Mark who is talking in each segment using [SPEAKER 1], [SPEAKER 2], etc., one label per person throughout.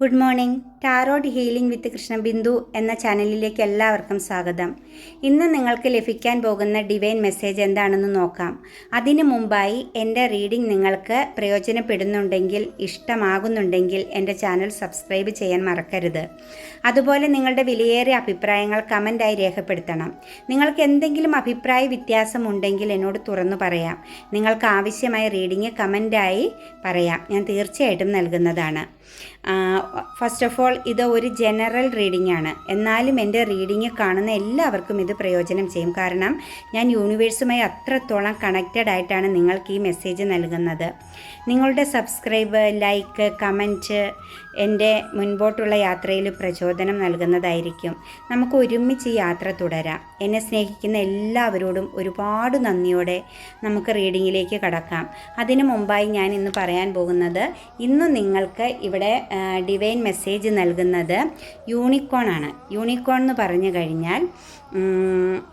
[SPEAKER 1] Good morning tarot healing with Krishnabindu എന്ന ചാനലിലേക്ക് എല്ലാവർക്കും സ്വാഗതം. ഇന്ന് നിങ്ങൾക്ക് ലഭിക്കാൻ പോകുന്ന ഡിവൈൻ മെസ്സേജ് എന്താണെന്ന് നോക്കാം. അതിനു മുമ്പായി എന്റെ റീഡിംഗ് നിങ്ങൾക്ക് പ്രയോജനപ്പെടുന്നുണ്ടെങ്കിൽ ഇഷ്ടമാകുന്നുണ്ടെങ്കിൽ എന്റെ ചാനൽ സബ്സ്ക്രൈബ് ചെയ്യാൻ മറക്കരുത്. അതുപോലെ നിങ്ങളുടെ വിലയേറിയ അഭിപ്രായങ്ങൾ കമന്റായി രേഖപ്പെടുത്തണം. നിങ്ങൾക്ക് എന്തെങ്കിലും അഭിപ്രായ വ്യത്യാസമുണ്ടെങ്കിൽ എന്നോട് തുറന്നു പറയാം. നിങ്ങൾക്ക് ആവശ്യമായ റീഡിംഗ് കമന്റായി പറയാം. ഞാൻ തീർച്ചയായിട്ടും നൽകുന്നതാണ്. ഫസ്റ്റ് ഓഫ് ഓൾ ഇത് ഒരു ജനറൽ റീഡിംഗ് ആണ്. എന്നാലും എന്റെ റീഡിംഗ് കാണുന്ന എല്ലാവർക്കും ഇത് പ്രയോജനം ചെയ്യും. കാരണം ഞാൻ യൂണിവേഴ്സുമായി അത്രത്തോളം കണക്റ്റഡ് ആയിട്ടാണ് നിങ്ങൾക്ക് ഈ മെസ്സേജ് നൽകുന്നത്. നിങ്ങളുടെ സബ്സ്ക്രൈബ് ലൈക്ക് കമന്റ് എന്റെ മുൻപോട്ടുള്ള യാത്രയിൽ പ്രചോദനം നൽകുന്നതായിരിക്കും. നമുക്ക് ഒരുമിച്ച് യാത്ര തുടരാം. എന്നെ സ്നേഹിക്കുന്ന എല്ലാവരോടും ഒരുപാട് നന്ദിയോടെ നമുക്ക് റീഡിങ്ങിലേക്ക് കടക്കാം. അതിനു മുമ്പായി ഞാൻ ഇന്ന് പറയാൻ പോകുന്നത് ഇന്ന് നിങ്ങൾക്ക് ഇവിടെ ഡിവൈൻ മെസ്സേജ് നൽകുന്നത് യൂണിക്കോൺ ആണ്. യൂണിക്കോൺ എന്ന് പറഞ്ഞു കഴിഞ്ഞാൽ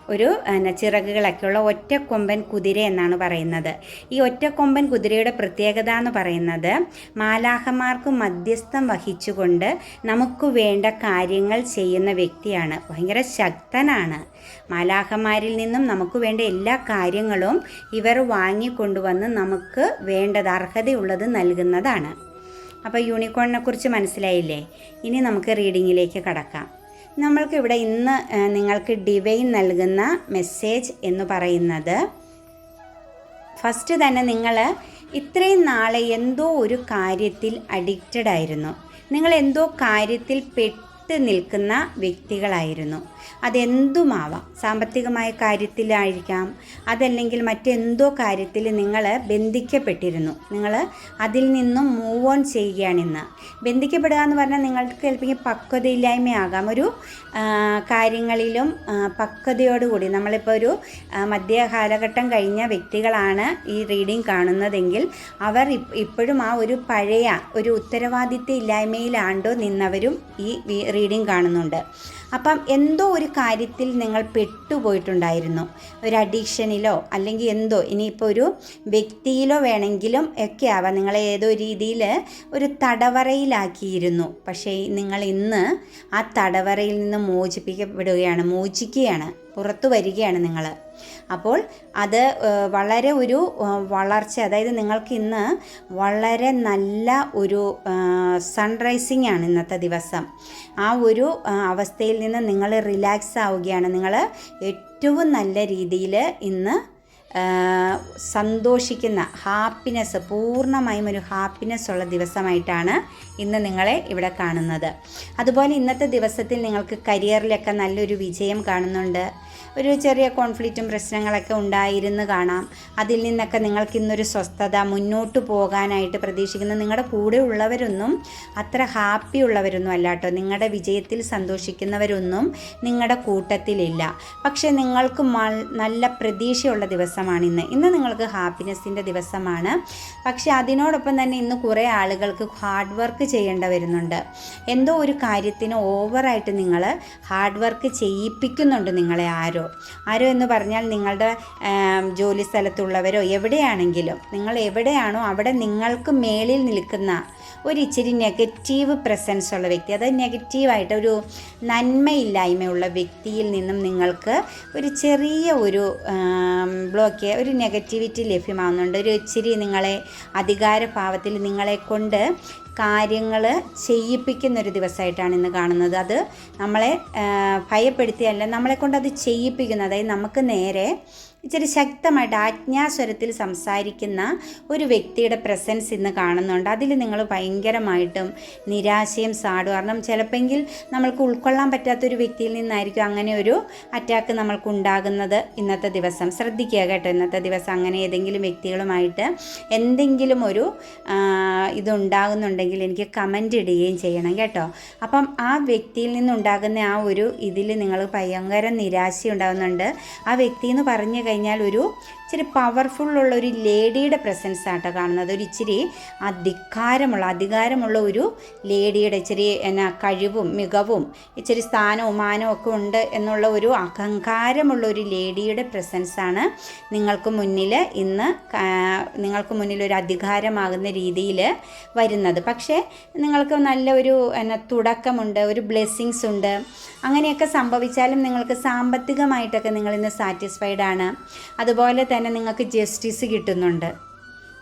[SPEAKER 1] ഒരു ചിറകുകളൊക്കെയുള്ള ഒറ്റക്കൊമ്പൻ കുതിര എന്നാണ് പറയുന്നത്. ഈ ഒറ്റക്കൊമ്പൻ കുതിരയുടെ പ്രത്യേകത എന്ന് പറയുന്നത് മാലാഹമാർക്ക് മധ്യസ്ഥം വഹിച്ചുകൊണ്ട് നമുക്ക് വേണ്ട കാര്യങ്ങൾ ചെയ്യുന്ന വ്യക്തിയാണ്. ഭയങ്കര ശക്തനാണ്. മാലാഹമാരിൽ നിന്നും നമുക്ക് വേണ്ട എല്ലാ കാര്യങ്ങളും ഇവർ വാങ്ങിക്കൊണ്ടുവന്ന് നമുക്ക് വേണ്ടത് അർഹതയുള്ളത് നൽകുന്നതാണ്. അപ്പോൾ യൂണിക്കോണിനെ കുറിച്ച് മനസ്സിലായില്ലേ? ഇനി നമുക്ക് റീഡിങ്ങിലേക്ക് കടക്കാം. നമ്മൾക്ക് ഇവിടെ ഇന്ന് നിങ്ങൾക്ക് ഡിവൈൻ നൽകുന്ന മെസ്സേജ് എന്ന് പറയുന്നത് ഫസ്റ്റ് തന്നെ നിങ്ങൾ ഇത്രയും നാളെ എന്തോ ഒരു കാര്യത്തിൽ അഡിക്റ്റഡ് ആയിരുന്നു. നിങ്ങൾ എന്തോ കാര്യത്തിൽ പെട്ട് നിൽക്കുന്ന വ്യക്തികളായിരുന്നു. അതെന്തുമാവാം? സാമ്പത്തികമായ കാര്യത്തിലായിരിക്കാം. അതല്ലെങ്കിൽ മറ്റെന്തോ കാര്യത്തിൽ നിങ്ങൾ ബന്ധിക്കപ്പെട്ടിരുന്നു. നിങ്ങൾ അതിൽ നിന്നും മൂവ് ഓൺ ചെയ്യുകയാണ് ചെയ്യുകയാണിന്ന്. ബന്ധിക്കപ്പെടുക എന്ന് പറഞ്ഞാൽ നിങ്ങൾക്ക് ചിലപ്പോൾ പക്വതയില്ലായ്മയാകാം. ഒരു കാര്യങ്ങളിലും പക്വതയോടുകൂടി. നമ്മളിപ്പോൾ ഒരു മധ്യ കാലഘട്ടം കഴിഞ്ഞ വ്യക്തികളാണ് ഈ റീഡിംഗ് കാണുന്നതെങ്കിൽ അവർ ഇപ്പോഴും ആ ഒരു പഴയ ഒരു ഉത്തരവാദിത്വ ഇല്ലായ്മയിലാണ്ടോ നിന്നവരും ഈ റീഡിംഗ് കാണുന്നുണ്ട്. അപ്പം എന്തോ ഒരു കാര്യത്തിൽ നിങ്ങൾ പെട്ടുപോയിട്ടുണ്ടായിരുന്നു. ഒരു അഡിക്ഷനിലോ അല്ലെങ്കിൽ എന്തോ ഇനിയിപ്പോൾ ഒരു വ്യക്തിയിലോ വേണമെങ്കിലും ഒക്കെ ആവാം. നിങ്ങളെ ഏതോ രീതിയിൽ ഒരു തടവറയിലാക്കിയിരുന്നു. പക്ഷേ നിങ്ങൾ ഇന്ന് ആ തടവറയിൽ നിന്ന് മോചിപ്പിക്കപ്പെടുകയാണ് മോചിക്കുകയാണ്. പുറത്തു വരികയാണ് നിങ്ങൾ. അപ്പോൾ അത് വളരെ ഒരു വളർച്ച അതായത് നിങ്ങൾക്ക് ഇന്ന് വളരെ നല്ല ഒരു സൺറൈസിങ് ആണ് ഇന്നത്തെ ദിവസം. ആ ഒരു അവസ്ഥയിൽ നിന്ന് നിങ്ങൾ റിലാക്സ് ആവുകയാണ്. നിങ്ങൾ ഏറ്റവും നല്ല രീതിയിൽ ഇന്ന് സന്തോഷിക്കുന്ന ഹാപ്പിനെസ് പൂർണമായും ഒരു ഹാപ്പിനെസ് ഉള്ള ദിവസമായിട്ടാണ് ഇന്ന് നിങ്ങളെ ഇവിടെ കാണുന്നത്. അതുപോലെ ഇന്നത്തെ ദിവസത്തിൽ നിങ്ങൾക്ക് കരിയറിലൊക്കെ നല്ലൊരു വിജയം കാണുന്നുണ്ട്. ഒരു ചെറിയ കോൺഫ്ലിക്റ്റും പ്രശ്നങ്ങളൊക്കെ ഉണ്ടായിരുന്നു കാണാം. അതിൽ നിന്നൊക്കെ നിങ്ങൾക്ക് ഇന്നൊരു സ്വസ്ഥത മുന്നോട്ട് പോകാനായിട്ട് പ്രതീക്ഷിക്കുന്ന. നിങ്ങളുടെ കൂടെ ഉള്ളവരൊന്നും അത്ര ഹാപ്പി ഉള്ളവരൊന്നും അല്ല കേട്ടോ. നിങ്ങളുടെ വിജയത്തിൽ സന്തോഷിക്കുന്നവരൊന്നും നിങ്ങളുടെ കൂട്ടത്തിലില്ല. പക്ഷേ നിങ്ങൾക്ക് നല്ല പ്രതീക്ഷയുള്ള ദിവസമാണ് ഇന്ന്. ഇന്ന് നിങ്ങൾക്ക് ഹാപ്പിനെസ്സിന്റെ ദിവസമാണ്. പക്ഷേ അതിനോടൊപ്പം തന്നെ ഇന്ന് കുറേ ആളുകൾക്ക് ഹാർഡ് വർക്ക് ചെയ്യേണ്ട വരുന്നുണ്ട് എന്തോ ഒരു കാര്യത്തിന് ഓവറായിട്ട് നിങ്ങൾ ഹാർഡ് വർക്ക് ചെയ്യിപ്പിക്കുന്നുണ്ട് നിങ്ങളെ ആരോ. ആരോ? ആരോ എന്ന് പറഞ്ഞാൽ നിങ്ങളുടെ ജോലി സ്ഥലത്തുള്ളവരോ എവിടെയാണെങ്കിലും. നിങ്ങൾ എവിടെയാണോ അവിടെ നിങ്ങൾക്ക് മേളിൽ നിൽക്കുന്ന ഒരു ഇച്ചിരി നെഗറ്റീവ് പ്രസൻസ് ഉള്ള വ്യക്തി അതായത് നെഗറ്റീവായിട്ട് ഒരു നന്മയില്ലായ്മയുള്ള വ്യക്തിയിൽ നിന്നും നിങ്ങൾക്ക് ഒരു ചെറിയ ഒരു ബ്ലോക്ക് ഒരു നെഗറ്റിവിറ്റി ലഭ്യമാകുന്നുണ്ട് ഒരു ഇച്ചിരി നിങ്ങളെ അധികാരഭാവത്തിൽ നിങ്ങളെ കൊണ്ട് കാര്യങ്ങൾ ചെയ്യിപ്പിക്കുന്ന ഒരു ദിവസമായിട്ടാണ് ഇന്ന് കാണുന്നത്. അത് നമ്മളെ ഭയപ്പെടുത്തിയല്ല നമ്മളെ കൊണ്ട് അത് ചെയ്യിപ്പിക്കുന്നു അതായത് നമുക്ക് നേരെ ഇച്ചിരി ശക്തമായിട്ട് ആജ്ഞാസ്വരത്തിൽ സംസാരിക്കുന്ന ഒരു വ്യക്തിയുടെ പ്രസൻസ് ഇന്ന് കാണുന്നുണ്ട്. അതിൽ നിങ്ങൾ ഭയങ്കരമായിട്ടും നിരാശയും സാടും കാരണം ചിലപ്പെങ്കിൽ നമ്മൾക്ക് ഉൾക്കൊള്ളാൻ പറ്റാത്തൊരു വ്യക്തിയിൽ നിന്നായിരിക്കും അങ്ങനെ ഒരു അറ്റാക്ക് നമ്മൾക്ക് ഉണ്ടാകുന്നത് ഇന്നത്തെ ദിവസം. ശ്രദ്ധിക്കുക കേട്ടോ ഇന്നത്തെ ദിവസം അങ്ങനെ ഏതെങ്കിലും വ്യക്തികളുമായിട്ട് എന്തെങ്കിലും ഒരു ഇതുണ്ടാകുന്നുണ്ടെങ്കിൽ എനിക്ക് കമന്റ് ഇടുകയും ചെയ്യണം കേട്ടോ. അപ്പം ആ വ്യക്തിയിൽ നിന്നുണ്ടാകുന്ന ആ ഒരു ഇതിൽ നിങ്ങൾ ഭയങ്കര നിരാശ ഉണ്ടാകുന്നുണ്ട് ആ വ്യക്തി എന്ന് പറഞ്ഞു കഴിഞ്ഞാൽ ഒരു ഇച്ചിരി പവർഫുള്ളുള്ള ഒരു ലേഡിയുടെ പ്രസൻസ് ആട്ടോ കാണുന്നത്. ഒരു ഇച്ചിരി അധികാരമുള്ള അധികാരമുള്ള ഒരു ലേഡിയുടെ ഇച്ചിരി എന്നാ കഴിവും മികവും ഇച്ചിരി സ്ഥാനവും മാനവും ഒക്കെ ഉണ്ട് എന്നുള്ള ഒരു അഹങ്കാരമുള്ള ഒരു ലേഡിയുടെ പ്രസൻസാണ് നിങ്ങൾക്ക് മുന്നിൽ ഇന്ന് നിങ്ങൾക്ക് മുന്നിൽ ഒരു അധികാരമാകുന്ന രീതിയിൽ വരുന്നത്. പക്ഷേ നിങ്ങൾക്ക് നല്ല ഒരു എന്നാ തുടക്കമുണ്ട് ഒരു ബ്ലെസ്സിങ്സ് ഉണ്ട്. അങ്ങനെയൊക്കെ സംഭവിച്ചാലും നിങ്ങൾക്ക് സാമ്പത്തികമായിട്ടൊക്കെ നിങ്ങൾ ഇന്ന് സാറ്റിസ്ഫൈഡ് ആണ്. അതുപോലെ തന്നെ നിങ്ങൾക്ക് ജസ്റ്റിസ് കിട്ടുന്നുണ്ട്.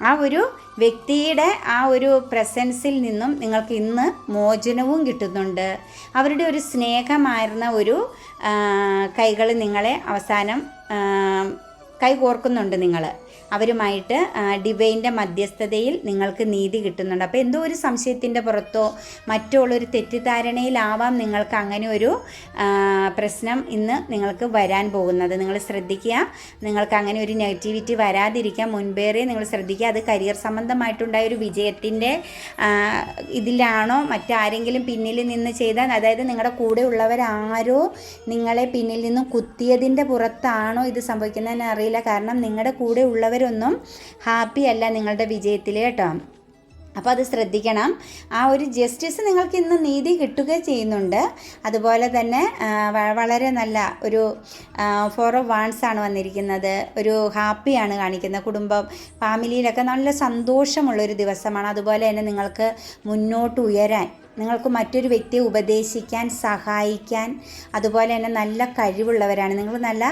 [SPEAKER 1] ആ ഒരു വ്യക്തിയുടെ ആ ഒരു പ്രസൻസിൽ നിന്നും നിങ്ങൾക്ക് ഇന്ന് മോചനവും കിട്ടുന്നുണ്ട്. അവരുടെ ഒരു സ്നേഹമായിരുന്ന ഒരു കൈകൾ നിങ്ങളെ അവസാനം കൈകോർക്കുന്നുണ്ട് നിങ്ങൾ അവരുമായിട്ട് ഡിവൈന്റെ മധ്യസ്ഥതയിൽ നിങ്ങൾക്ക് നീതി കിട്ടുന്നുണ്ട്. അപ്പോൾ എന്തോ ഒരു സംശയത്തിന്റെ പുറത്തോ മറ്റോ ഉള്ളൊരു തെറ്റിദ്ധാരണയിലാവാം നിങ്ങൾക്ക് അങ്ങനെ ഒരു പ്രശ്നം ഇന്ന് നിങ്ങൾക്ക് വരാൻ പോകുന്നത്. നിങ്ങൾ ശ്രദ്ധിക്കുക. നിങ്ങൾക്ക് അങ്ങനെ ഒരു നെഗറ്റിവിറ്റി വരാതിരിക്കാൻ മുൻപേറെ നിങ്ങൾ ശ്രദ്ധിക്കുക. അത് കരിയർ സംബന്ധമായിട്ടുണ്ടായ ഒരു വിജയത്തിന്റെ ഇതിലാണോ മറ്റാരെങ്കിലും പിന്നിൽ നിന്ന് ചെയ്താൽ അതായത് നിങ്ങളുടെ കൂടെ ഉള്ളവരാരോ നിങ്ങളെ പിന്നിൽ നിന്നും കുത്തിയതിന്റെ പുറത്താണോ ഇത് സംഭവിക്കുന്നതെന്ന് അറിയില്ല കാരണം നിങ്ങളുടെ കൂടെ ഉള്ളവരൊന്നും ഹാപ്പി അല്ല നിങ്ങളുടെ വിജയത്തിൽ കേട്ടോ. അപ്പോൾ അത് ശ്രദ്ധിക്കണം. ആ ഒരു ജസ്റ്റിസ് നിങ്ങൾക്ക് ഇന്ന് നീതി കിട്ടുക ചെയ്യുന്നുണ്ട്. അതുപോലെ തന്നെ വളരെ നല്ല ഒരു ഫോർ ഓഫ് വാൺസ് ആണ് വന്നിരിക്കുന്നത്. ഒരു ഹാപ്പിയാണ് കാണിക്കുന്നത്. കുടുംബം ഫാമിലിയിലൊക്കെ നല്ല സന്തോഷമുള്ള ഒരു ദിവസമാണ്. അതുപോലെ തന്നെ നിങ്ങൾക്ക് മുന്നോട്ട് ഉയരാൻ. നിങ്ങൾക്ക് മറ്റൊരു വ്യക്തിയെ ഉപദേശിക്കാൻ സഹായിക്കാൻ അതുപോലെ തന്നെ നല്ല കഴിവുള്ളവരാണ്. നിങ്ങൾ നല്ല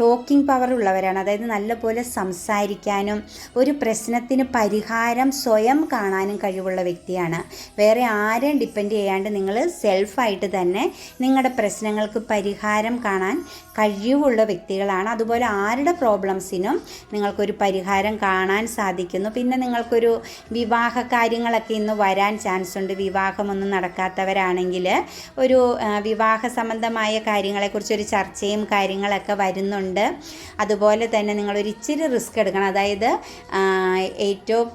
[SPEAKER 1] ടോക്കിംഗ് പവർ ഉള്ളവരാണ്. അതായത് നല്ലപോലെ സംസാരിക്കാനും ഒരു പ്രശ്നത്തിന് പരിഹാരം സ്വയം കാണാനും കഴിവുള്ള വ്യക്തിയാണ്. വേറെ ആരെയും ഡിപ്പെൻഡ് ചെയ്യാണ്ട് നിങ്ങൾ സെൽഫായിട്ട് തന്നെ നിങ്ങളുടെ പ്രശ്നങ്ങൾക്ക് പരിഹാരം കാണാൻ കഴിവുള്ള വ്യക്തികളാണ്. അതുപോലെ ആരുടെ പ്രോബ്ലംസിനും നിങ്ങൾക്കൊരു പരിഹാരം കാണാൻ സാധിക്കുന്നു. പിന്നെ നിങ്ങൾക്കൊരു വിവാഹ കാര്യങ്ങളൊക്കെ ഇന്ന് വരാൻ ചാൻസ് ഉണ്ട്. വിവാഹമൊന്നും നടക്കാത്തവരാണെങ്കിൽ ഒരു വിവാഹ സംബന്ധമായ കാര്യങ്ങളെക്കുറിച്ച് ഒരു ചർച്ചയും കാര്യങ്ങളൊക്കെ വരുന്നുണ്ട്. അതുപോലെ തന്നെ നിങ്ങളൊരു ഇച്ചിരി റിസ്ക് എടുക്കണം. അതായത് എയ്റ്റ് ഓഫ്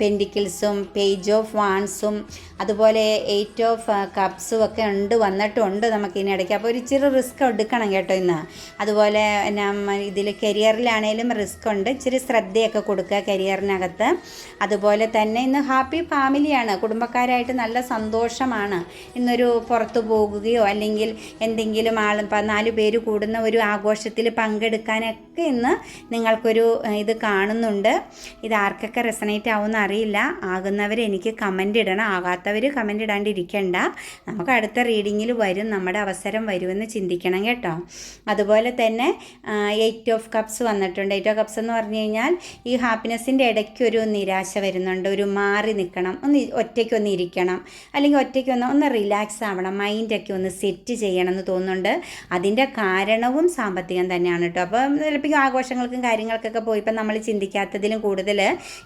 [SPEAKER 1] പെൻഡിക്കിൾസും പേജ് ഓഫ് വാൺസും അതുപോലെ എയ്റ്റ് ഓഫ് കപ്സും ഒക്കെ ഉണ്ട് വന്നിട്ടുണ്ട് നമുക്ക് ഇതിനിടയ്ക്ക് അപ്പോൾ ഒരു ഇച്ചിരി റിസ്ക് എടുക്കണം കേട്ടോ ഇന്ന്. അതുപോലെ ഇതിൽ കരിയറിലാണേലും റിസ്ക് ഉണ്ട്. ഇച്ചിരി ശ്രദ്ധയൊക്കെ കൊടുക്കുക കരിയറിനകത്ത്. അതുപോലെ തന്നെ ഇന്ന് ഹാപ്പി ഫാമിലിയാണ്. കുടുംബക്കാരായിട്ട് നല്ല സന്തോഷമാണ്. ഇന്നൊരു പുറത്തു പോകുകയോ അല്ലെങ്കിൽ എന്തെങ്കിലും ആൾ നാല് പേര് കൂടുന്ന ഒരു ആഘോഷത്തിൽ പങ്കെടുക്കാനൊക്കെ ഇന്ന് നിങ്ങൾക്കൊരു ഇത് കാണുന്നുണ്ട്. ഇത് ആർക്കൊക്കെ റെസനേറ്റ് ആവുമെന്ന് അറിയില്ല. ആകുന്നവർ എനിക്ക് കമന്റ് ഇടണം. ആകാത്തവർ കമന്റ് ഇടാണ്ടിരിക്കണ്ട. നമുക്ക് അടുത്ത റീഡിങ്ങിൽ വരും. നമ്മുടെ അവസരം വരുമെന്ന് ചിന്തിക്കണം കേട്ടോ. അതുപോലെ തന്നെ എയ്റ്റ് ഓഫ് കപ്സ് വന്നിട്ടുണ്ട്. എയ്റ്റ് ഓഫ് കപ്സ് എന്ന് പറഞ്ഞു കഴിഞ്ഞാൽ ഈ ഹാപ്പിനെസ്സിന്റെ ഇടയ്ക്ക് ഒരു നിരാശ വരുന്നുണ്ട്. ഒരു മാറി നിൽക്കണം. ഒന്ന് ഒറ്റയ്ക്ക് ഒന്ന് ഇരിക്കണം. അല്ലെങ്കിൽ ഒറ്റയ്ക്ക് ഒന്ന് ഒന്ന് റിലാക്സ് ആവണം മൈൻഡൊക്കെ ഒന്ന് സെറ്റ് ചെയ്യണം എന്ന് തോന്നുന്നുണ്ട്. അതിന്റെ കാരണവും സാമ്പത്തികം തന്നെയാണ് കേട്ടോ. അപ്പം ചിലപ്പോൾ ആഘോഷങ്ങൾക്കും കാര്യങ്ങൾക്കൊക്കെ പോയി ഇപ്പം നമ്മൾ ചിന്തിക്കാത്തതിലും കൂടുതൽ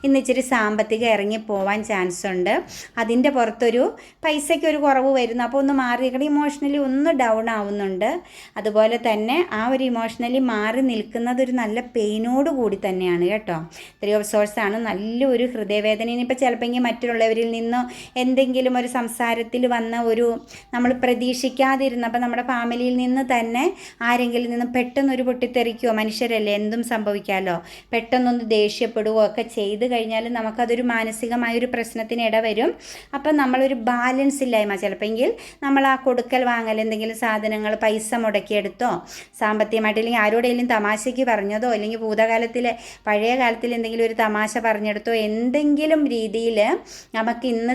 [SPEAKER 1] ഇന്ന് ഇച്ചിരി സാമ്പത്തികം ഇറങ്ങി പോവാൻ ചാൻസ് ഉണ്ട്. അതിന്റെ പുറത്തൊരു പൈസയ്ക്ക് ഒരു കുറവ് വരുന്നു. അപ്പോൾ ഒന്ന് മാറി നിൽക്കണം. ഇമോഷണലി ഒന്ന് ഡൗൺ ആവുന്നുണ്ട്. അതുപോലെ തന്നെ ആ ഒരു ഇമോഷണലി മാറി നിൽക്കുന്നത് ഒരു നല്ല പെയിനോട് കൂടി തന്നെയാണ് കേട്ടോ. ത്രീ ഓഫ് സോഴ്സാണ് നല്ലൊരു ഹൃദയവേദന ഇനിയിപ്പോൾ ചിലപ്പോൾ മറ്റുള്ളവരിൽ നിന്നോ എന്തെങ്കിലും ഒരു സംസാരത്തിൽ വന്ന ഒരു നമ്മൾ പ്രതീക്ഷിക്കാതിരുന്ന അപ്പം നമ്മുടെ ഫാമിലിയിൽ നിന്ന് തന്നെ ആരെങ്കിലും നിന്ന് പെട്ടെന്നൊരു പൊട്ടിത്തെറിക്കുകയോ മനുഷ്യരല്ലേ എന്തും സംഭവിക്കാമല്ലോ പെട്ടെന്നൊന്ന് ദേഷ്യപ്പെടുകയോ ഒക്കെ ചെയ്ത് കഴിഞ്ഞാൽ നമുക്കതൊരു മാനസികമായൊരു പ്രശ്നത്തിന് ഇടവരും അപ്പം നമ്മളൊരു ബാലൻസ് ഇല്ലായ്മ ചിലപ്പോൾ നമ്മൾ ആ കൊടുക്കൽ വാങ്ങൽ എന്തെങ്കിലും സാധനങ്ങൾ പൈസ മുടക്കിയെടുത്തോ സാമ്പത്തികമായിട്ട് അല്ലെങ്കിൽ ആരോടെങ്കിലും തമാശയ്ക്ക് പറഞ്ഞതോ അല്ലെങ്കിൽ ഭൂതകാലത്തിലെ പഴയ കാലത്തിൽ എന്തെങ്കിലും ഒരു തമാശ പറഞ്ഞെടുത്തോ എന്തെങ്കിലും രീതിയിൽ നമുക്ക് ഇന്ന്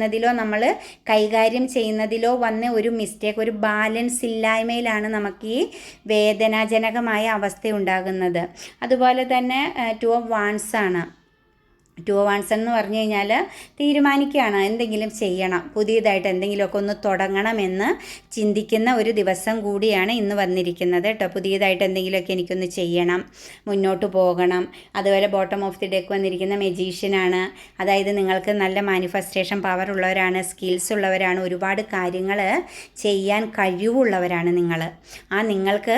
[SPEAKER 1] സംസാരിക്കുന്നതിലോ നമ്മൾ കൈകാര്യം ചെയ്യുന്നതിലോ വന്ന ഒരു മിസ്റ്റേക്ക് ഒരു ബാലൻസ് ഇല്ലായ്മയിലാണ് നമുക്ക് ഈ വേദനാജനകമായ അവസ്ഥ ഉണ്ടാകുന്നത്. അതുപോലെ തന്നെ ടു ഓഫ് വാൻസ് ആണ്. ടു വൺസ് എന്ന് പറഞ്ഞു കഴിഞ്ഞാൽ തീരുമാനിക്കുകയാണ്. എന്തെങ്കിലും ചെയ്യണം. പുതിയതായിട്ട് എന്തെങ്കിലുമൊക്കെ ഒന്ന് തുടങ്ങണമെന്ന് ചിന്തിക്കുന്ന ഒരു ദിവസം കൂടിയാണ് ഇന്ന് വന്നിരിക്കുന്നത് കേട്ടോ. പുതിയതായിട്ട് എന്തെങ്കിലുമൊക്കെ എനിക്കൊന്ന് ചെയ്യണം. മുന്നോട്ട് പോകണം. അതുപോലെ ബോട്ടം ഓഫ് ദി ഡെക്ക് വന്നിരിക്കുന്ന മെജീഷ്യനാണ് അതായത് നിങ്ങൾക്ക് നല്ല മാനിഫെസ്റ്റേഷൻ പവർ ഉള്ളവരാണ് സ്കിൽസ് ഉള്ളവരാണ് ഒരുപാട് കാര്യങ്ങൾ ചെയ്യാൻ കഴിവുള്ളവരാണ് നിങ്ങൾ ആ നിങ്ങൾക്ക്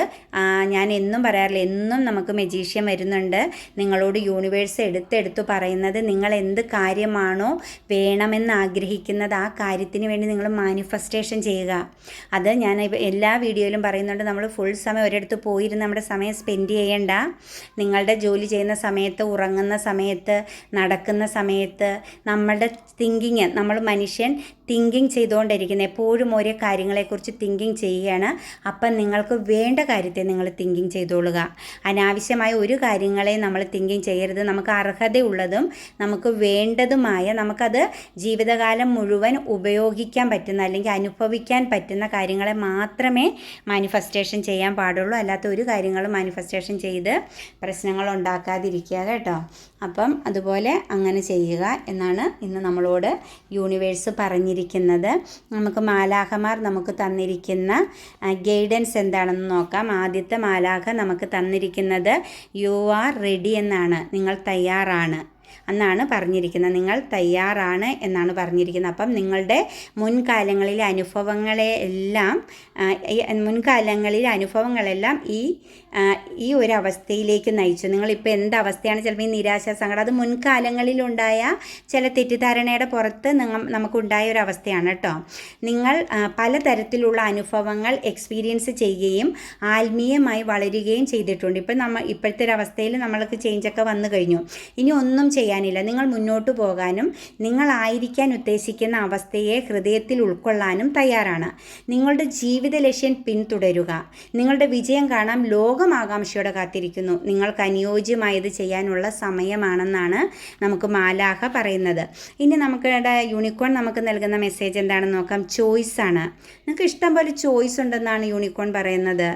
[SPEAKER 1] ഞാൻ എന്നും പറയാറില്ല എന്നും നമുക്ക് മെജീഷ്യൻ വരുന്നുണ്ട്. നിങ്ങളോട് യൂണിവേഴ്സ് എടുത്തെടുത്ത് പറയുന്നത് പറയുന്നത് നിങ്ങൾ എന്ത് കാര്യമാണോ വേണമെന്ന് ആഗ്രഹിക്കുന്നത് ആ കാര്യത്തിന് വേണ്ടി നിങ്ങൾ മാനിഫെസ്റ്റേഷൻ ചെയ്യുക. അത് ഞാൻ എല്ലാ വീഡിയോയിലും പറയുന്നുണ്ട്. നമ്മൾ ഫുൾ സമയം ഒരിടത്ത് പോയിരുന്ന് നമ്മുടെ സമയം സ്പെൻഡ് ചെയ്യേണ്ട. നിങ്ങളുടെ ജോലി ചെയ്യുന്ന സമയത്ത് ഉറങ്ങുന്ന സമയത്ത് നടക്കുന്ന സമയത്ത് നമ്മളുടെ തിങ്കിങ് നമ്മൾ മനുഷ്യൻ തിങ്കിങ് ചെയ്തുകൊണ്ടിരിക്കുന്നത് എപ്പോഴും ഓരോ കാര്യങ്ങളെക്കുറിച്ച് തിങ്കിങ് ചെയ്യുകയാണ്. അപ്പം നിങ്ങൾക്ക് വേണ്ട കാര്യത്തെ നിങ്ങൾ തിങ്കിങ് ചെയ്തോളുക. അനാവശ്യമായ ഒരു കാര്യങ്ങളെ നമ്മൾ തിങ്കിങ് ചെയ്യരുത്. നമുക്ക് അർഹതയുള്ളതും നമുക്ക് വേണ്ടതുമായ നമുക്കത് ജീവിതകാലം മുഴുവൻ ഉപയോഗിക്കാൻ പറ്റുന്ന അല്ലെങ്കിൽ അനുഭവിക്കാൻ പറ്റുന്ന കാര്യങ്ങളെ മാത്രമേ മാനിഫെസ്റ്റേഷൻ ചെയ്യാൻ പാടുള്ളൂ. അല്ലാത്ത ഒരു കാര്യങ്ങളും മാനിഫെസ്റ്റേഷൻ ചെയ്ത് പ്രശ്നങ്ങൾ ഉണ്ടാക്കാതിരിക്കുക കേട്ടോ. അപ്പം അതുപോലെ അങ്ങനെ ചെയ്യുക എന്നാണ് ഇന്ന് നമ്മളോട് യൂണിവേഴ്സ് പറഞ്ഞിരിക്കുന്നത്. നമുക്ക് മാലാഖമാർ നമുക്ക് തന്നിരിക്കുന്ന ഗൈഡൻസ് എന്താണെന്ന് നോക്കാം. ആദ്യത്തെ മാലാഖ നമുക്ക് തന്നിരിക്കുന്നത് യു ആർ റെഡി എന്നാണ്. നിങ്ങൾ തയ്യാറാണ്. എന്നാണ് പറഞ്ഞിരിക്കുന്നത്. നിങ്ങൾ തയ്യാറാണ് എന്നാണ് പറഞ്ഞിരിക്കുന്നത്. അപ്പം നിങ്ങളുടെ മുൻകാലങ്ങളിലെ അനുഭവങ്ങളെ എല്ലാം മുൻകാലങ്ങളിലെ അനുഭവങ്ങളെല്ലാം ഈ ഈ ഒരു അവസ്ഥയിലേക്ക് നയിച്ചു. നിങ്ങളിപ്പോൾ എന്ത് അവസ്ഥയാണ് ചിലപ്പോൾ ഈ നിരാശ സങ്കടം? അത് മുൻകാലങ്ങളിലുണ്ടായ ചില തെറ്റിദ്ധാരണയുടെ പുറത്ത് നിങ്ങൾ നമുക്കുണ്ടായ ഒരു അവസ്ഥയാണ് കേട്ടോ. നിങ്ങൾ പലതരത്തിലുള്ള അനുഭവങ്ങൾ എക്സ്പീരിയൻസ് ചെയ്യുകയും ആത്മീയമായി വളരുകയും ചെയ്തിട്ടുണ്ട്. ഇപ്പം നമ്മൾ ഇപ്പോഴത്തെ ഒരു അവസ്ഥയിൽ നമ്മൾക്ക് ചേഞ്ചൊക്കെ വന്നു കഴിഞ്ഞു. ഇനി ഒന്നും ചെയ്യാനില്ല. നിങ്ങൾ മുന്നോട്ട് പോകാനും നിങ്ങളായിരിക്കാൻ ഉദ്ദേശിക്കുന്ന അവസ്ഥയെ ഹൃദയത്തിൽ ഉൾക്കൊള്ളാനും തയ്യാറാണ്. നിങ്ങളുടെ ജീവിത ലക്ഷ്യം പിന്തുടരുക. നിങ്ങളുടെ വിജയം കാണാം. ലോകം ആകാംക്ഷയോടെ കാത്തിരിക്കുന്നു. നിങ്ങൾക്ക് അനുയോജ്യമായത് ചെയ്യാനുള്ള സമയമാണെന്നാണ് നമുക്ക് മാലാഹ പറയുന്നത്. ഇനി നമുക്ക് യൂണിക്കോൺ നമുക്ക് നൽകുന്ന മെസ്സേജ് എന്താണെന്ന് നോക്കാം. ചോയ്സ് ആണ്. നിങ്ങൾക്ക് ഇഷ്ടം പോലെ ചോയ്സ് ഉണ്ടെന്നാണ് യൂണിക്കോൺ പറയുന്നത്.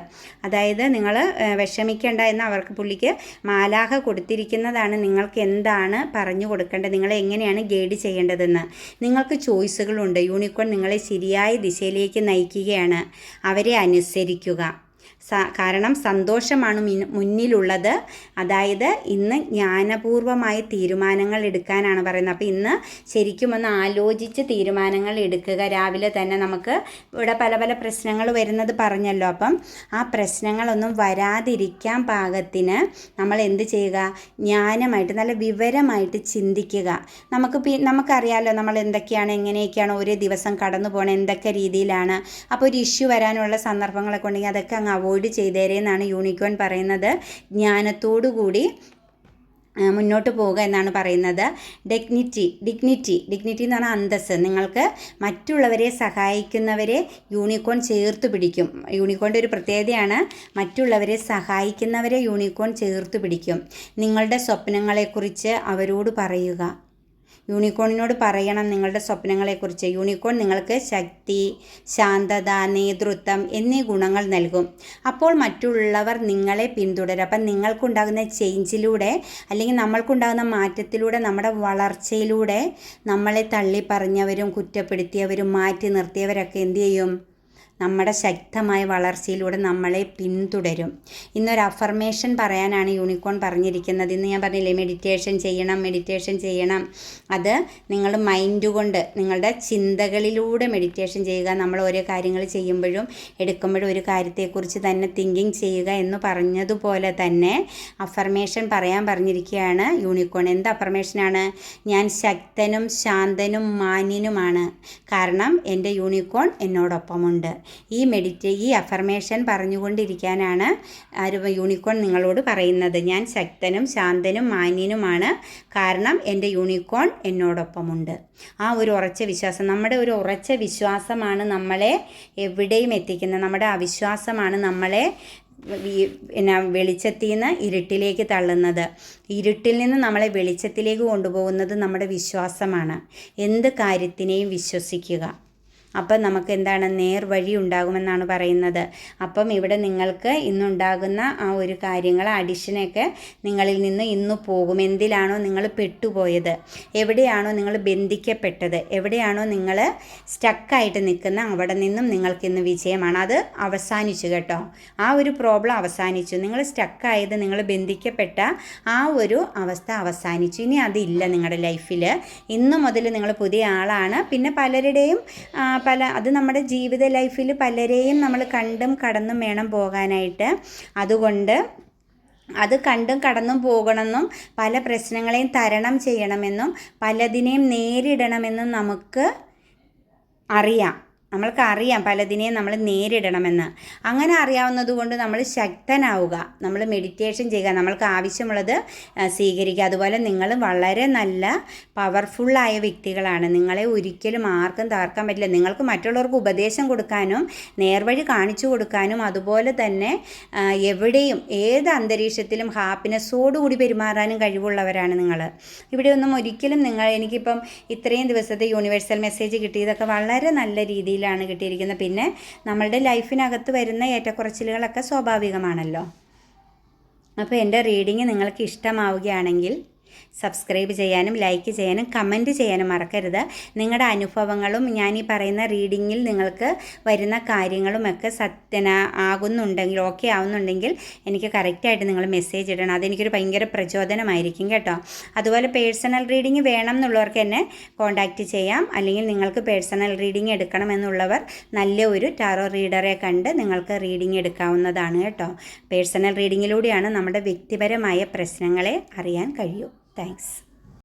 [SPEAKER 1] അതായത് നിങ്ങൾ വിഷമിക്കേണ്ട എന്ന് അവർക്ക് പുള്ളിക്ക് മാലാഹ കൊടുത്തിരിക്കുന്നതാണ് നിങ്ങൾക്ക് എന്താണ് പറഞ്ഞു കൊടുക്കേണ്ടത് നിങ്ങളെ എങ്ങനെയാണ് ഗൈഡ് ചെയ്യേണ്ടതെന്ന്. നിങ്ങൾക്ക് ചോയ്സുകളുണ്ട് യൂണിക്കോൺ നിങ്ങളെ ശരിയായ ദിശയിലേക്ക് നയിക്കുകയാണ്. അവരെ അനുസരിക്കുക. കാരണം സന്തോഷമാണ് മുന്നിലുള്ളത്. അതായത് ഇന്ന് ജ്ഞാനപൂർവമായ തീരുമാനങ്ങൾ എടുക്കാനാണ് പറയുന്നത്. അപ്പോൾ ഇന്ന് ശരിക്കും ഒന്ന് ആലോചിച്ച് തീരുമാനങ്ങൾ എടുക്കുക. രാവിലെ തന്നെ നമുക്ക് ഇവിടെ പല പല പ്രശ്നങ്ങൾ വരുന്നത് പറഞ്ഞല്ലോ. അപ്പം ആ പ്രശ്നങ്ങളൊന്നും വരാതിരിക്കാൻ പാകത്തിന് നമ്മൾ എന്ത് ചെയ്യുക? ജ്ഞാനമായിട്ട് നല്ല വിവരമായിട്ട് ചിന്തിക്കുക. നമുക്ക് പി നമുക്കറിയാമല്ലോ നമ്മൾ എന്തൊക്കെയാണ് എങ്ങനെയൊക്കെയാണ് ഓരോ ദിവസം കടന്നു പോകണം എന്തൊക്കെ രീതിയിലാണ്. അപ്പോൾ ഒരു ഇഷ്യൂ വരാനുള്ള സന്ദർഭങ്ങളൊക്കെ ഉണ്ടെങ്കിൽ അതൊക്കെ അങ്ങ് അവോയ്ഡ് ചെയ്തേരെ എന്നാണ് യൂണിക്കോൺ പറയുന്നത്. ജ്ഞാനത്തോടു കൂടി മുന്നോട്ട് പോവുക എന്നാണ് പറയുന്നത്. ഡെഗ്നിറ്റി ഡിഗ്നിറ്റി ഡിഗ്നിറ്റി എന്ന് പറഞ്ഞാൽ അന്തസ്സ്. നിങ്ങൾക്ക് മറ്റുള്ളവരെ സഹായിക്കുന്നവരെ യൂണിക്കോൺ ചേർത്ത് പിടിക്കും. യൂണിക്കോണിന്റെ ഒരു പ്രത്യേകതയാണ് മറ്റുള്ളവരെ സഹായിക്കുന്നവരെ യൂണിക്കോൺ ചേർത്ത് പിടിക്കും. നിങ്ങളുടെ സ്വപ്നങ്ങളെക്കുറിച്ച് അവരോട് പറയുക. യൂണിക്കോണിനോട് പറയണം നിങ്ങളുടെ സ്വപ്നങ്ങളെക്കുറിച്ച്. യൂണിക്കോൺ നിങ്ങൾക്ക് ശക്തി ശാന്തത നേതൃത്വം എന്നീ ഗുണങ്ങൾ നൽകും. അപ്പോൾ മറ്റുള്ളവർ നിങ്ങളെ പിന്തുടരും. അപ്പം നിങ്ങൾക്കുണ്ടാകുന്ന ചേഞ്ചിലൂടെ അല്ലെങ്കിൽ നമ്മൾക്കുണ്ടാകുന്ന മാറ്റത്തിലൂടെ നമ്മുടെ വളർച്ചയിലൂടെ നമ്മളെ തള്ളി പറഞ്ഞവരും കുറ്റപ്പെടുത്തിയവരും മാറ്റി നിർത്തിയവരൊക്കെ എന്തു ചെയ്യും? നമ്മുടെ ശക്തമായ വളർച്ചയിലൂടെ നമ്മളെ പിന്തുടരും. ഇന്നൊരു അഫർമേഷൻ പറയാനാണ് യൂണിക്കോൺ പറഞ്ഞിരിക്കുന്നത്. ഇന്ന് ഞാൻ പറഞ്ഞില്ലേ മെഡിറ്റേഷൻ ചെയ്യണം മെഡിറ്റേഷൻ ചെയ്യണം. അത് നിങ്ങൾ മൈൻഡ് കൊണ്ട് നിങ്ങളുടെ ചിന്തകളിലൂടെ മെഡിറ്റേഷൻ ചെയ്യുക. നമ്മൾ ഓരോ കാര്യങ്ങൾ ചെയ്യുമ്പോഴും എടുക്കുമ്പോഴും ഒരു കാര്യത്തെക്കുറിച്ച് തന്നെ തിങ്കിങ് ചെയ്യുക എന്ന് പറഞ്ഞതുപോലെ തന്നെ അഫർമേഷൻ പറയാൻ പറഞ്ഞിരിക്കുകയാണ് യൂണിക്കോൺ എന്ത് അഫർമേഷനാണ് ഞാൻ ശക്തനും ശാന്തനും മാന്യനുമാണ്. കാരണം എന്റെ യൂണിക്കോൺ എന്നോടൊപ്പമുണ്ട്. ഈ മെഡിറ്റേ ഈ അഫർമേഷൻ പറഞ്ഞുകൊണ്ടിരിക്കാനാണ് യൂണിക്കോൺ നിങ്ങളോട് പറയുന്നത്. ഞാൻ ശക്തനും ശാന്തനും മാന്യനുമാണ്. കാരണം എന്റെ യൂണിക്കോൺ എന്നോടൊപ്പമുണ്ട്. ആ ഒരു ഉറച്ച വിശ്വാസം നമ്മുടെ ഒരു ഉറച്ച വിശ്വാസമാണ് നമ്മളെ എവിടെയും എത്തിക്കുന്നത്. നമ്മുടെ അവിശ്വാസമാണ് നമ്മളെ പിന്നെ വെളിച്ചത്തിൽ നിന്ന് ഇരുട്ടിലേക്ക് തള്ളുന്നത്. ഇരുട്ടിൽ നിന്ന് നമ്മളെ വെളിച്ചത്തിലേക്ക് കൊണ്ടുപോകുന്നത് നമ്മുടെ വിശ്വാസമാണ്. എന്ത് കാര്യത്തിനെയും വിശ്വസിക്കുക. അപ്പം നമുക്ക് എന്താണ് നേർവഴി ഉണ്ടാകുമെന്നാണ് പറയുന്നത്. അപ്പം ഇവിടെ നിങ്ങൾക്ക് ഇന്നുണ്ടാകുന്ന ആ ഒരു കാര്യങ്ങൾ അഡിഷനൊക്കെ നിങ്ങളിൽ നിന്ന് ഇന്ന് പോകും. എന്തിലാണോ നിങ്ങൾ പെട്ടുപോയത്? എവിടെയാണോ നിങ്ങൾ ബന്ധിക്കപ്പെട്ടത്? എവിടെയാണോ നിങ്ങൾ സ്റ്റക്കായിട്ട് നിൽക്കുന്ന? അവിടെ നിന്നും നിങ്ങൾക്ക് ഇന്ന് വിജയമാണ്. അത് അവസാനിച്ചു കേട്ടോ. ആ ഒരു പ്രോബ്ലം അവസാനിച്ചു. നിങ്ങൾ സ്റ്റക്കായത് നിങ്ങൾ ബന്ധിക്കപ്പെട്ട ആ ഒരു അവസ്ഥ അവസാനിച്ചു. ഇനി അതില്ല നിങ്ങളുടെ ലൈഫിൽ. ഇന്ന് മുതൽ നിങ്ങൾ പുതിയ ആളാണ്. പിന്നെ പലരുടെയും പല അത് നമ്മുടെ ജീവിത ലൈഫിൽ പലരെയും നമ്മൾ കണ്ടും കടന്നും വേണം പോകാനായിട്ട്. അതുകൊണ്ട് അത് കണ്ടും കടന്നും പോകണമെന്നും പല പ്രശ്നങ്ങളെയും തരണം ചെയ്യണമെന്നും പലതിനെയും നേരിടണമെന്നും നമുക്ക് അറിയാം. നമ്മൾക്ക് അറിയാം പലതിനെയും നമ്മൾ നേരിടണമെന്ന്. അങ്ങനെ അറിയാവുന്നത് കൊണ്ട് നമ്മൾ ശക്തനാവുക. നമ്മൾ മെഡിറ്റേഷൻ ചെയ്യുക. നമ്മൾക്ക് ആവശ്യമുള്ളത് സ്വീകരിക്കുക. അതുപോലെ നിങ്ങൾ വളരെ നല്ല പവർഫുള്ളായ വ്യക്തികളാണ്. നിങ്ങളെ ഒരിക്കലും ആർക്കും തകർക്കാൻ പറ്റില്ല. നിങ്ങൾക്ക് മറ്റുള്ളവർക്ക് ഉപദേശം കൊടുക്കാനും നേർവഴി കാണിച്ചു കൊടുക്കാനും അതുപോലെ തന്നെ എവിടെയും ഏത് അന്തരീക്ഷത്തിലും ഹാപ്പിനെസ്സോടുകൂടി പെരുമാറാനും കഴിവുള്ളവരാണ് നിങ്ങൾ. ഇവിടെ ഒന്നും ഒരിക്കലും നിങ്ങൾ എനിക്കിപ്പം ഇത്രയും ദിവസത്തെ യൂണിവേഴ്സൽ മെസ്സേജ് കിട്ടിയതൊക്കെ വളരെ നല്ല രീതിയിലാണ് കിട്ടിയിരിക്കുന്നത്. പിന്നെ നമ്മളുടെ ലൈഫിനകത്ത് വരുന്ന ഏറ്റക്കുറച്ചിലുകളൊക്കെ സ്വാഭാവികമാണല്ലോ. അപ്പോൾ എന്റെ റീഡിങ് നിങ്ങൾക്ക് ഇഷ്ടമാവുകയാണെങ്കിൽ സബ്സ്ക്രൈബ് ചെയ്യാനും ലൈക്ക് ചെയ്യാനും കമന്റ് ചെയ്യാനും മറക്കരുത്. നിങ്ങളുടെ അനുഭവങ്ങളും ഞാൻ ഈ പറയുന്ന റീഡിങ്ങിൽ നിങ്ങൾക്ക് വരുന്ന കാര്യങ്ങളുമൊക്കെ സത്യന ആകുന്നുണ്ടെങ്കിൽ ഓക്കെ ആവുന്നുണ്ടെങ്കിൽ എനിക്ക് കറക്റ്റായിട്ട് നിങ്ങൾ മെസ്സേജ് ഇടണം. അതെനിക്കൊരു ഭയങ്കര പ്രചോദനമായിരിക്കും കേട്ടോ. അതുപോലെ പേഴ്സണൽ റീഡിംഗ് വേണം എന്നുള്ളവർക്ക് എന്നെ കോൺടാക്റ്റ് ചെയ്യാം. അല്ലെങ്കിൽ നിങ്ങൾക്ക് പേഴ്സണൽ റീഡിങ് എടുക്കണമെന്നുള്ളവർ നല്ല ഒരു ടാറോ റീഡറെ കണ്ട് നിങ്ങൾക്ക് റീഡിംഗ് എടുക്കാവുന്നതാണ് കേട്ടോ. പേഴ്സണൽ റീഡിങ്ങിലൂടെയാണ് നമ്മുടെ വ്യക്തിപരമായ പ്രശ്നങ്ങളെ അറിയാൻ കഴിയൂ. Thanks.